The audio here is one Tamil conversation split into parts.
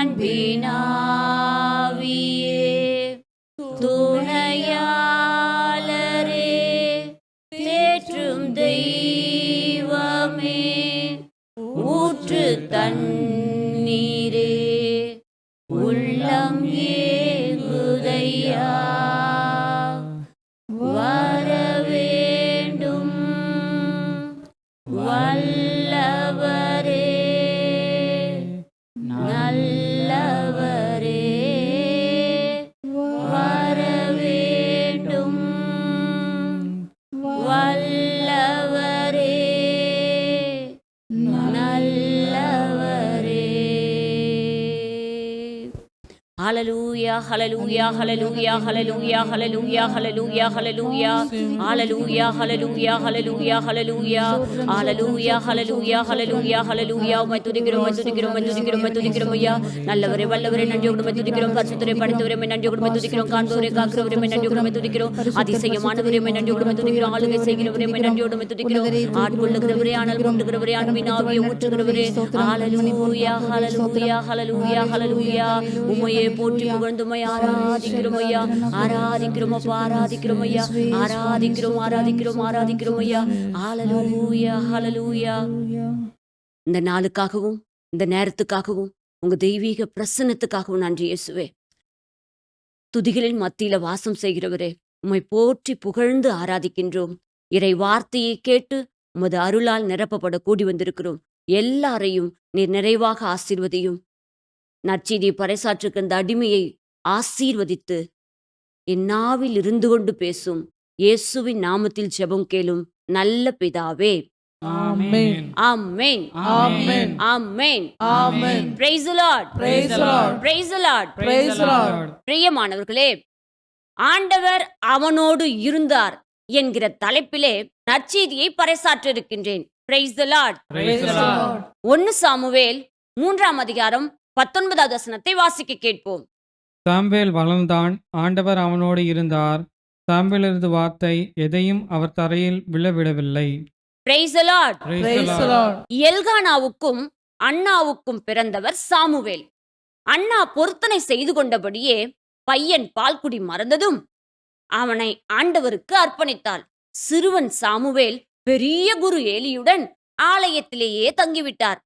அன்பினாவியே துணையாளரே தேற்றும் தெய்வமே ஊற்று தண்ணீரே உள்ளம் ஏகுதையா வர வல்லவரே நல்ல love. Hallelujah hallelujah hallelujah hallelujah hallelujah hallelujah ஹalleluya ஹலலூயா ஹலலூயா ஹலலூயா ஹalleluya ஹலலூயா ஹலலூயா ஹலலூயா உமை துதிக்கிறோம் உம்மை துதிக்கிறோம் உம்மை துதிக்கிறோம் உம்மை துதிக்கிறோம் ஐயா. நல்லவரே வல்லவரே நன்றி உம்மை துதிக்கிறோம். பரிசுத்தரை படைத்தவரே உம்மை நன்றியோடு உம்மை துதிக்கிறோம். காண்பவரே காக்கிறவரே உம்மை நன்றியோடு உம்மை துதிக்கிறோம். அதிசயமானவரே உம்மை நன்றியோடு உம்மை துதிக்கிறோம். ஆளுகை செய்கிறவரே உம்மை நன்றியோடு உம்மை துதிக்கிறோம். ஆட்கொள்ளுகிறவரே ஆனால் கொண்டுகிறவரே அன்பின் ஆவியை ஊற்றுகிறவரே. ஹalleluya ஹலலூயா ஹலலூயா ஹலலூயா உம்மையே போற்றி புகழ்ந்துமையா ஆராதிக்கிறோம் ஐயா. ஆராதிக்கிறோம் அப்பா ஆராதிக்கிறோம் ஐயா. ஆராதிக்கிறோம் ஆராதிக்கிறோம் ஆராதிக்கிறோம் ஐயா. ஹalleluya ஹalleluya. இந்த நாளுக்காகவும் இந்த நேரத்துக்காகவும் உங்க தெய்வீக பிரசன்னத்துக்காகவும் நன்றி இயேசுவே. துதிகளின் மத்தியில வாசம் செய்கிறவரே உம்மை போற்றி புகழ்ந்து ஆராதிக்கின்றோம். இறை வார்த்தையை கேட்டு உமது அருளால் நிரப்பப்பட கூடி வந்திருக்கிறோம். எல்லாரையும் நீர் நிறைவாக ஆசீர்வதியும். நற்செய்தியை பறைசாற்றுக்கு அந்த அடிமையை ஆசீர்வதித்து என் நாவில் இருந்து கொண்டு பேசும் இயேசுவின் நாமத்தில் ஜெபம் கேளும் நல்ல பிதாவே Amen. Amen Amen. Amen Amen. praise the lord Praise the Lord. praise the lord Praise the Lord. பிரியமானவர்களே ஆண்டவர் அவனோடு இருந்தார் என்கிற தலைப்பிலே நற்செய்தியை பறைசாற்ற இருக்கின்றேன் பிரைஸ் த லார்ட். ஒன்னு சாமுவேல் மூன்றாம் அதிகாரம் பத்தொன்பதாவது வசனத்தை வாசிக்க கேட்போம் சாம்பேல் வளர்ந்தான். ஆண்டவர் அவனோடு இருந்தார். சாம்பேலிருந்து வார்த்தை எதையும் அவர் தரையில் விழவிடவில்லை. Praise the lord Praise the Praise the Lord. Lord. எல்கானாவுக்கும் அண்ணாவுக்கும் பிறந்தவர் சாமுவேல். அண்ணா பொருத்தனை செய்து கொண்டபடியே பையன் பால்குடி மறந்ததும் அவனை ஆண்டவருக்கு அர்ப்பணித்தாள். சிறுவன் சாமுவேல் பெரிய குரு ஏலியுடன் ஆலயத்திலேயே தங்கிவிட்டார்.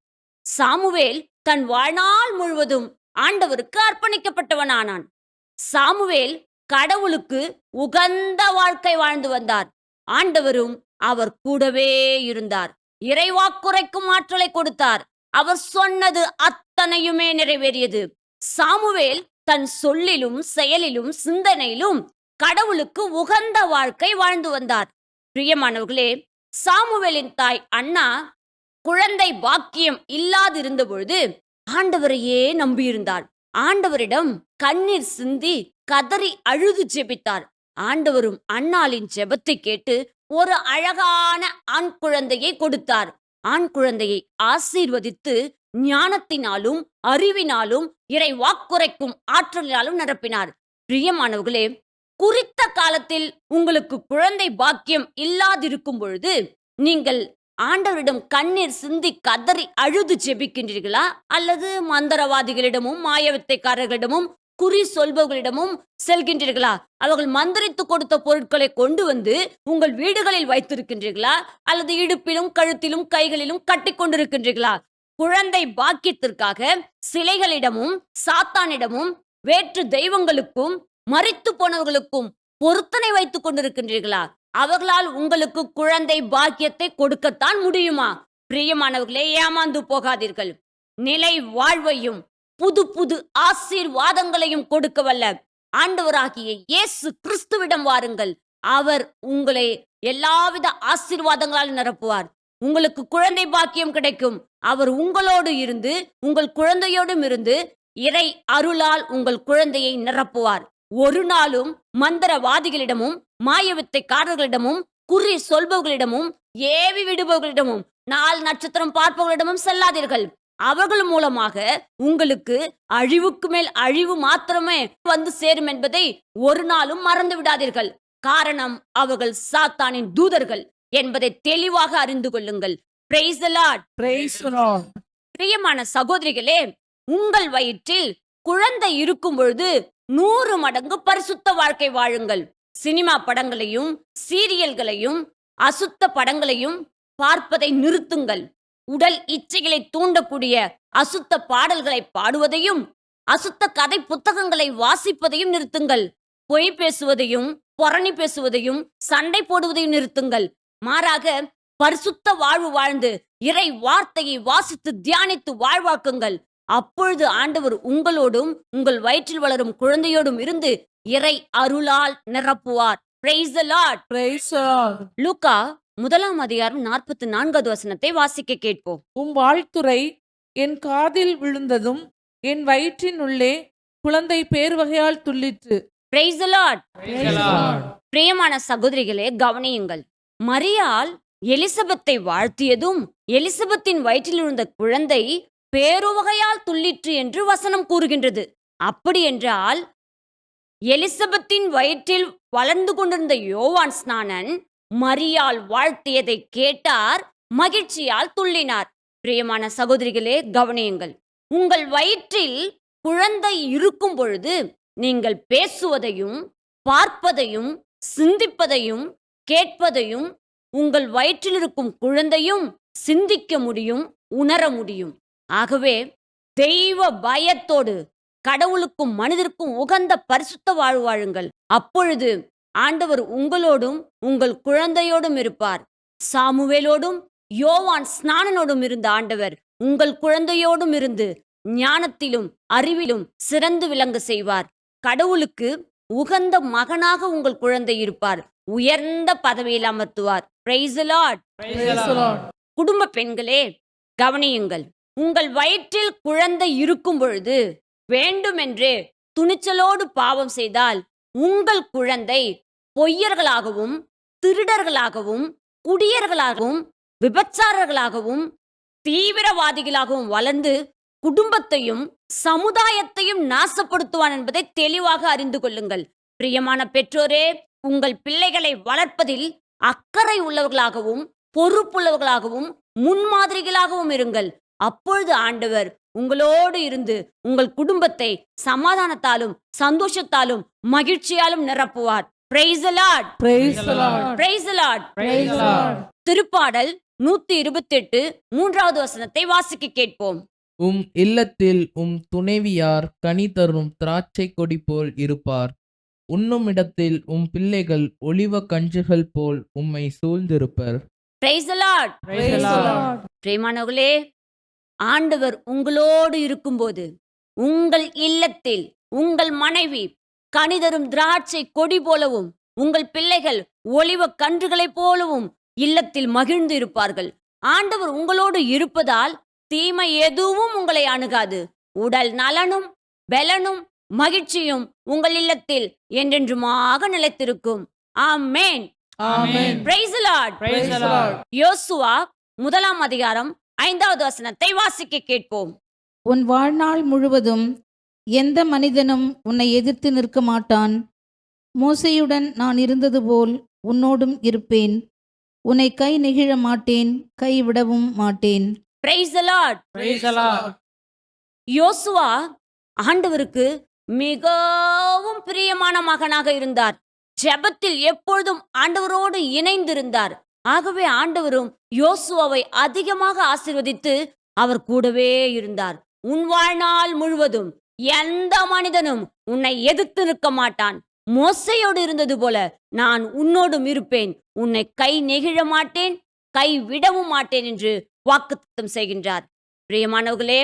சாமுவேல் தன் வாழ்நாள் முழுவதும் ஆண்டவருக்கு அர்ப்பணிக்கப்பட்டவனானான். சாமுவேல் கடவுளுக்கு உகந்த வாழ்க்கை வாழ்ந்து வந்தார். ஆண்டவரும் அவர் கூடவே இருந்தார். இறைவாக்குரைக்கும் ஆற்றலை கொடுத்தார். அவர் சொன்னது அத்தனையுமே நிறைவேறியது. சாமுவேல் தன் சொல்லிலும் செயலிலும் சிந்தனையிலும் கடவுளுக்கு உகந்த வாழ்க்கை வாழ்ந்து வந்தார். பிரியமானவர்களே சாமுவேலின் தாய் அண்ணா குழந்தை பாக்கியம் இல்லாதிருந்த பொழுது ஆண்டவரையே நம்பியிருந்தார் ஆண்டவரிடம் கண்ணீர் சிந்தி கதறி அழுது ஜெபித்தார். ஆண்டவரும் அன்னாளின் ஜெபத்தை கேட்டு ஒரு அழகான ஆண் குழந்தையை கொடுத்தார். ஆண் குழந்தையை ஆசீர்வதித்து ஞானத்தினாலும் அறிவினாலும் இறை வாக்குரைக்கும் ஆற்றலினாலும் நிரப்பினார் பிரியமானவர்களே குறித்த காலத்தில் உங்களுக்கு குழந்தை பாக்கியம் இல்லாதிருக்கும் பொழுது நீங்கள் ஆண்டவரிடம் கண்ணீர் சிந்தி கதறி அழுது ஜெபிக்கின்றீர்களா? அல்லது மந்திரவாதிகளிடமும் மாயவித்தைக்காரர்களிடமும் குறி சொல்பவர்களிடமும் செல்கின்றீர்களா? அவர்கள் மந்திரித்து கொடுத்த பொருட்களை கொண்டு வந்து உங்கள் வீடுகளில் வைத்திருக்கின்றீர்களா? அல்லது இடுப்பிலும் கழுத்திலும் கைகளிலும் கட்டி கொண்டிருக்கின்றீர்களா? குழந்தை பாக்கியத்திற்காக சிலைகளிடமும் சாத்தானிடமும் வேற்று தெய்வங்களுக்கும் மறித்து போனவர்களுக்கும் பொருத்தனை வைத்துக் கொண்டிருக்கின்றீர்களா? அவர்களால் உங்களுக்கு குழந்தை பாக்கியத்தை கொடுக்கத்தான் முடியுமா? பிரியமானவர்களே ஏமாந்து போகாதீர்கள். நிலை வாழ்வையும் புது புது ஆசீர்வாதங்களையும் கொடுக்க வல்ல. ஆண்டவராகிய இயேசு கிறிஸ்துவிடம் வாருங்கள். அவர் உங்களை எல்லாவித ஆசீர்வாதங்களால் நிரப்புவார். உங்களுக்கு குழந்தை பாக்கியம் கிடைக்கும். அவர் உங்களோடு இருந்து உங்கள் குழந்தையோடும் இருந்து இறை அருளால் உங்கள் குழந்தையை நிரப்புவார். ஒரு நாளும் மந்திரவாதிகளிடமும் மாயவித்தைக்காரர்களிடமும் குறி சொல்பவர்களிடமும் ஏவி விடுபவர்களிடமும் நாள் நட்சத்திரம் பார்ப்பவர்களிடமும் செல்லாதீர்கள். அவர்கள் மூலமாக உங்களுக்கு அழிவுக்கு மேல் அழிவு மாத்திரமே வந்து சேரும் என்பதை ஒரு நாளும் மறந்து விடாதீர்கள். காரணம் அவர்கள் சாத்தானின் தூதர்கள் என்பதை தெளிவாக அறிந்து கொள்ளுங்கள். பிரியமான சகோதரிகளே உங்கள் வயிற்றில் குழந்தை இருக்கும் பொழுது நூறு மடங்கு பரிசுத்த வாழ்க்கை வாழுங்கள். சினிமா படங்களையும் சீரியல்களையும் அசுத்த படங்களையும் பார்ப்பதை நிறுத்துங்கள். உடல் இச்சைகளை தூண்டக்கூடிய அசுத்த பாடல்களை பாடுவதையும் அசுத்த கதை புத்தகங்களை வாசிப்பதையும் நிறுத்துங்கள். பொய் பேசுவதையும் பொறணி பேசுவதையும் சண்டை போடுவதையும் நிறுத்துங்கள். மாறாக பரிசுத்த வாழ்வு வாழ்ந்து இறை வார்த்தையை வாசித்து தியானித்து வாழ்வாக்குங்கள். அப்பொழுது ஆண்டவர் உங்களோடும் உங்கள் வயிற்றில் வளரும் குழந்தையோடும் இருந்து இறை அருளால் நிரப்புவார் Praise the Lord. Praise the Lord. லூக்கா முதலாம் அதிகாரம் நாற்பத்தி நான்காவது வசனத்தை வாசிக்க கேட்போம் உம் வாழ்த்துரை என் காதில் விழுந்ததும் என் வயிற்றினுள்ளே குழந்தை பேர் வகையால் துள்ளிற்று Praise the Lord. Praise the Lord. பிரியமான சகோதரிகளே கவனியுங்கள் மரியாள் எலிசபெத்தை வாழ்த்தியதும் எலிசபெத்தின் வயிற்றில் இருந்த குழந்தை பேருவகையால் துள்ளிற்று என்று வசனம் கூறுகின்றது. அப்படி என்றால் எலிசபெத்தின் வயிற்றில் வளர்ந்து கொண்டிருந்த யோவான் ஸ்நானன் மரியால் வாழ்த்தியதை கேட்டார் மகிழ்ச்சியால் துள்ளினார். பிரியமான சகோதரிகளே கவனியுங்கள். உங்கள் வயிற்றில் குழந்தை இருக்கும் பொழுது நீங்கள் பேசுவதையும் பார்ப்பதையும் சிந்திப்பதையும் கேட்பதையும் உங்கள் வயிற்றில் இருக்கும் குழந்தையும் சிந்திக்க முடியும் உணர முடியும். ஆகவே தெய்வ பயத்தோடு கடவுளுக்கும் மனிதருக்கும் உகந்த பரிசுத்த வாழ்வு வாழுங்கள். அப்பொழுது ஆண்டவர் உங்களோடும் உங்கள் குழந்தையோடும் இருப்பார். சாமுவேலோடும் யோவான் ஸ்நானனோடும் இருந்த ஆண்டவர் உங்கள் குழந்தையோடும் இருந்து ஞானத்திலும் அறிவிலும் சிறந்து விளங்க செய்வார். கடவுளுக்கு உகந்த மகனாக உங்கள் குழந்தை இருப்பார். உயர்ந்த பதவியில் அமர்த்துவார். Praise the Lord. Praise the Lord. குடும்ப பெண்களே கவனியுங்கள். உங்கள் வயிற்றில் குழந்தை இருக்கும் பொழுது வேண்டுமென்றே துணிச்சலோடு பாவம் செய்தால் உங்கள் குழந்தை பொய்யர்களாகவும் திருடர்களாகவும் குடியர்களாகவும் விபச்சாரர்களாகவும் தீவிரவாதிகளாகவும் வளர்ந்து குடும்பத்தையும் சமுதாயத்தையும் நாசப்படுத்துவான் என்பதை தெளிவாக அறிந்து கொள்ளுங்கள். பிரியமான பெற்றோரே உங்கள் பிள்ளைகளை வளர்ப்பதில் அக்கறை உள்ளவர்களாகவும் பொறுப்புள்ளவர்களாகவும் முன்மாதிரிகளாகவும் இருங்கள். அப்பொழுது ஆண்டவர் உங்களோடு இருந்து உங்கள் குடும்பத்தை சமாதானத்தாலும் சந்தோஷத்தாலும் மகிழ்ச்சியாலும் நிரப்புவார் Praise the Lord. Praise the Lord. Praise the Lord. Praise the Lord. திருப்பாடல் நூத்தி இருபத்தெட்டு மூன்றாவது வசனத்தை வாசிக்க கேட்போம் உம் இல்லத்தில் உம் துணைவியார் கனி தரும் திராட்சை கொடி போல் இருப்பார் உண்ணும் இடத்தில் உம் பிள்ளைகள் ஒளிவ கஞ்சுகள் போல் உம்மை சூழ்ந்திருப்பர் Praise the Lord. Praise the Lord. பிரியமானவர்களே ஆண்டவர் உங்களோடு இருக்கும்போது உங்கள் இல்லத்தில் உங்கள் மனைவி கனிதரும் திராட்சை கொடி போலவும் உங்கள் பிள்ளைகள் ஒளிவ கன்றுகளைப் போலவும் இல்லத்தில் மகிழ்ந்து இருப்பார்கள். ஆண்டவர் உங்களோடு இருப்பதால் தீமை எதுவும் உங்களை அணுகாது. உடல் நலனும் பலனும் மகிழ்ச்சியும் உங்கள் இல்லத்தில் என்றென்றுமாக நிலைத்திருக்கும். ஆமென். யோசுவா முதலாம் அதிகாரம் ஐந்தாவது வசனத்தை வாசிக்க கேட்போம். உன் வாழ்நாள் முழுவதும் எந்த மனிதனும் உன்னை எதிர்த்து நிற்க மாட்டான். மோசையுடன் நான் இருந்தது போல் உன்னோடும் இருப்பேன். உன்னை கை நெகிழ மாட்டேன் கைவிடவும் மாட்டேன். Praise the Lord. Praise the Lord. யோசுவா ஆண்டவருக்கு மிகவும் பிரியமான மகனாக இருந்தார். ஜெபத்தில் எப்பொழுதும் ஆண்டவரோடு இணைந்திருந்தார். ஆகவே ஆண்டவரும் யோசுவாவை அதிகமாக ஆசிர்வதித்து அவர் கூடவே இருந்தார். உன் வாழ்நாள் முழுவதும் எந்த மனிதனும் உன்னை எதிர்த்து நிற்க மாட்டான். மோசையோடு இருந்தது போல நான் உன்னோடும் இருப்பேன். உன்னை கை நெகிழ மாட்டேன் கை விடவும் மாட்டேன் என்று வாக்குத்தம் செய்கின்றார். பிரியமானவர்களே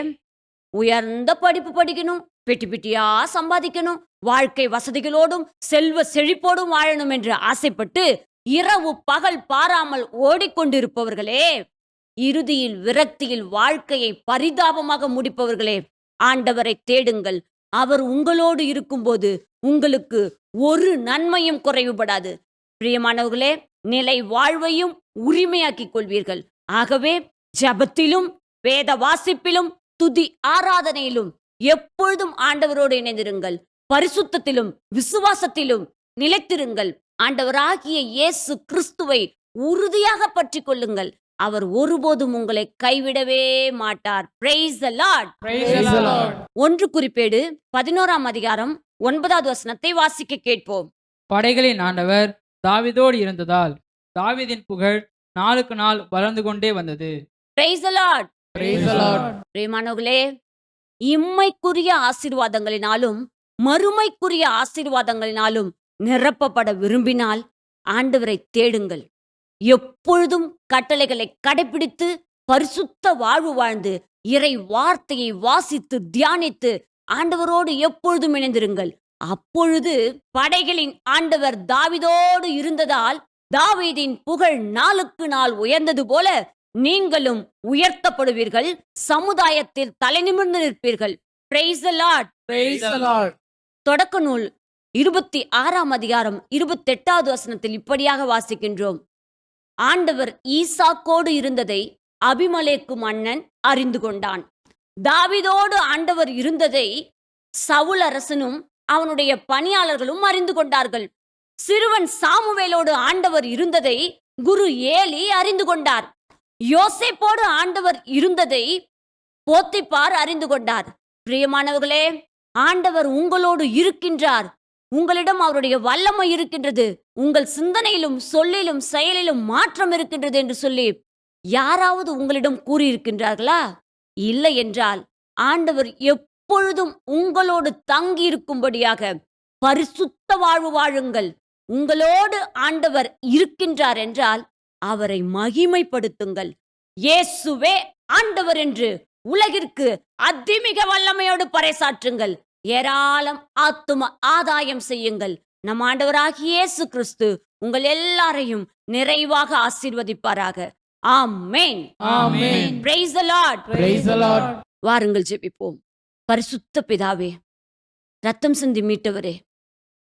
உயர்ந்த படிப்பு படிக்கணும் பெட்டி பெட்டியா சம்பாதிக்கணும் வாழ்க்கை வசதிகளோடும் செல்வ செழிப்போடும் வாழணும் என்று ஆசைப்பட்டு இரவு பகல் பாராமல் ஓடிக்கொண்டிருப்பவர்களே இறுதியில் விரக்தியில் வாழ்க்கையை பரிதாபமாக முடிப்பவர்களே ஆண்டவரை தேடுங்கள். அவர் உங்களோடு இருக்கும்போது உங்களுக்கு ஒரு நன்மையும் குறைவுபடாது. பிரியமானவர்களே நிலை வாழ்வையும் உரிமையாக்கிக் கொள்வீர்கள். ஆகவே ஜெபத்திலும் வேத வாசிப்பிலும் துதி ஆராதனையிலும் எப்பொழுதும் ஆண்டவரோடு இணைந்திருங்கள். பரிசுத்தத்திலும் விசுவாசத்திலும் நிலைத்திருங்கள். ஆண்டவராகிய இயேசு கிறிஸ்துவை உறுதியாக பற்றிக் கொள்ளுங்கள். அவர் ஒருபோதும் உங்களை கைவிடவே மாட்டார். ஒன்று குறிப்பேடு பதினோராம் அதிகாரம் ஒன்பதாவது வசனத்தை வாசிக்க கேட்போம். படைகளின் ஆண்டவர் தாவீதோடு இருந்ததால் தாவீதின் புகழ் நாளுக்கு நாள் வளர்ந்து கொண்டே வந்தது. பிரியமானவர்களே இம்மைக்குரிய ஆசீர்வாதங்களினாலும் மறுமைக்குரிய ஆசீர்வாதங்களினாலும் நிரப்பப்பட விரும்பினால் ஆண்டவரை தேடுங்கள். எப்பொழுதும் கட்டளைகளை கடைபிடித்து பரிசுத்த வாழ்வு வாழ்ந்து இறை வார்த்தையை வாசித்து தியானித்து ஆண்டவரோடு எப்பொழுதும் இணைந்திருங்கள். அப்பொழுது படைகளின் ஆண்டவர் தாவிதோடு இருந்ததால் தாவீதின் புகழ் நாளுக்கு நாள் உயர்ந்தது போல நீங்களும் உயர்த்தப்படுவீர்கள். சமுதாயத்தில் தலைநிமிர்ந்து நிற்பீர்கள். Praise the Lord. தொடக்க நூல் இருபத்தி ஆறாம் அதிகாரம் இருபத்தெட்டாவது வசனத்தில் இப்படியாக வாசிக்கின்றோம். ஆண்டவர் ஈசாக்கோடு இருந்ததை அபிமலேக்கு மன்னன் அறிந்து கொண்டான். தாவிதோடு ஆண்டவர் இருந்ததை சவுல் அரசனும் அவனுடைய பணியாளர்களும் அறிந்து கொண்டார்கள். சிறுவன் சாமுவேலோடு ஆண்டவர் இருந்ததை குரு ஏலி அறிந்து கொண்டார். யோசேப்போடு ஆண்டவர் இருந்ததை போத்திப்பார் அறிந்து கொண்டார். பிரியமானவர்களே ஆண்டவர் உங்களோடு இருக்கின்றார். உங்களிடம் அவருடைய வல்லமை இருக்கின்றது. உங்கள் சிந்தனையிலும் சொல்லிலும் செயலிலும் மாற்றம் இருக்கின்றது என்று சொல்லி யாராவது உங்களிடம் கூறியிருக்கின்றார்களா? இல்லை என்றால் ஆண்டவர் எப்பொழுதும் உங்களோடு தங்கி இருக்கும்படியாக பரிசுத்த வாழ்வு வாழுங்கள். உங்களோடு ஆண்டவர் இருக்கின்றார் என்றால் அவரை மகிமைப்படுத்துங்கள். இயேசுவே ஆண்டவர் என்று உலகிற்கு அதிமிக வல்லமையோடு பறைசாற்றுங்கள். ஏராளம் ஆத்தும ஆதாயம் செய்யுங்கள். நம் ஆண்டவராகிய இயேசு கிறிஸ்து உங்கள் எல்லாரையும் நிறைவாக ஆசீர்வதிப்பாராக. Amen. Praise the lord Lord. வாருங்கள் ஜெபிப்போம். பரிசுத்த பிதாவே ரத்தம் சிந்தி மீட்டவரே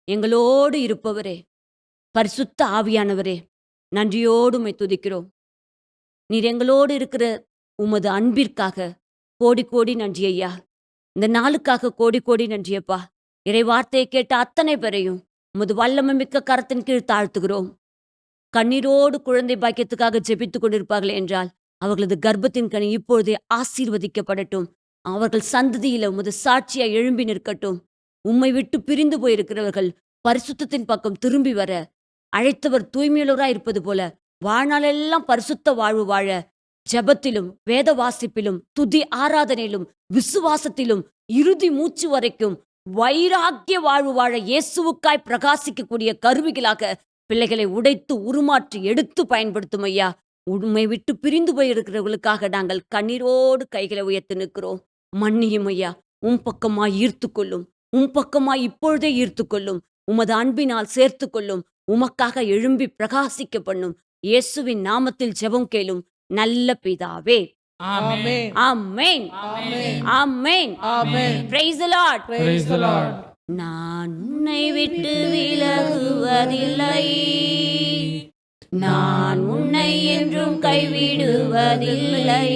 எங்களோடு இருப்பவரே பரிசுத்த ஆவியானவரே நன்றியோடு உம்மை துதிக்கிறோம். நீர் எங்களோடு இருக்கிற உமது அன்பிற்காக கோடி கோடி நன்றி ஐயா. இந்த நாளுக்காக கோடி கோடி நன்றியப்பா. இறை வார்த்தையை கேட்ட அத்தனை பேரையும் உமது வல்லமை மிக்க கரத்தின் கீழ் தாழ்த்துகிறோம். கண்ணீரோடு குழந்தை பாக்கியத்துக்காக ஜெபித்துக் கொண்டிருப்பார்கள் என்றால் அவர்களது கர்ப்பத்தின் கனி இப்பொழுதே ஆசீர்வதிக்கப்படட்டும். அவர்கள் சந்ததியில உமது சாட்சியா எழும்பி நிற்கட்டும். உம்மை விட்டு பிரிந்து போயிருக்கிறவர்கள் பரிசுத்தத்தின் பக்கம் திரும்பி வர அழைத்தவர் தூய்மையுள்ளவராய் இருப்பது போல வாழ்நாளெல்லாம் பரிசுத்த வாழ்வு வாழ ஜெபத்திலும் வேத வாசிப்பிலும் துதி ஆராதனையிலும் விசுவாசத்திலும் இறுதி மூச்சு வரைக்கும் வைராக்கிய வாழ்வு வாழ இயேசுவுக்காய் பிரகாசிக்கக்கூடிய கருவிகளாக பிள்ளைகளை உடைத்து உருமாற்றி எடுத்து பயன்படுத்தும் ஐயா. உண்மை விட்டு பிரிந்து போயிருக்கிறவர்களுக்காக நாங்கள் கண்ணீரோடு கைகளை உயர்த்து நிற்கிறோம். மன்னியும் ஐயா. உன் பக்கமாய் ஈர்த்து கொள்ளும். உன் பக்கமாய் இப்பொழுதே ஈர்த்து கொள்ளும். உமது அன்பினால் சேர்த்து கொள்ளும். உமக்காக எழும்பி பிரகாசிக்க பண்ணும். இயேசுவின் நாமத்தில் ஜெபம் கேளும். நல்ல பிதாவே. Amen. Amen. Praise lord Lord. நான் உன்னை விட்டு விலகுவதில்லை நான் உன்னை என்றும் கைவிடுவதில்லை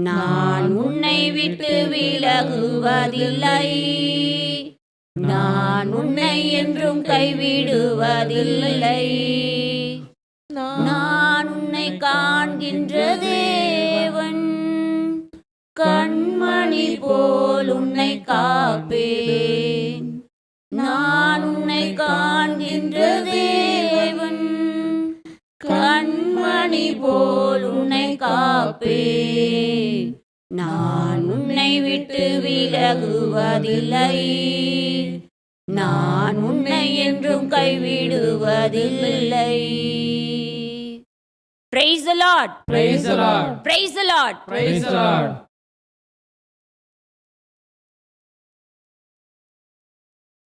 நான் உன்னை விட்டு விலகுவதில்லை நான் உன்னை என்றும் கைவிடுவதில்லை நான் போல் உன்னை காப்பேன். நான் உன்னை காண்கின்ற தேவன். கண்மணி போல் உன்னை காப்பேன். நான் உன்னை விட்டு விலகுவதில்லை. நான் உன்னை என்றும் கைவிடுவதில்லை. Praise the Lord. Praise the Lord. Praise the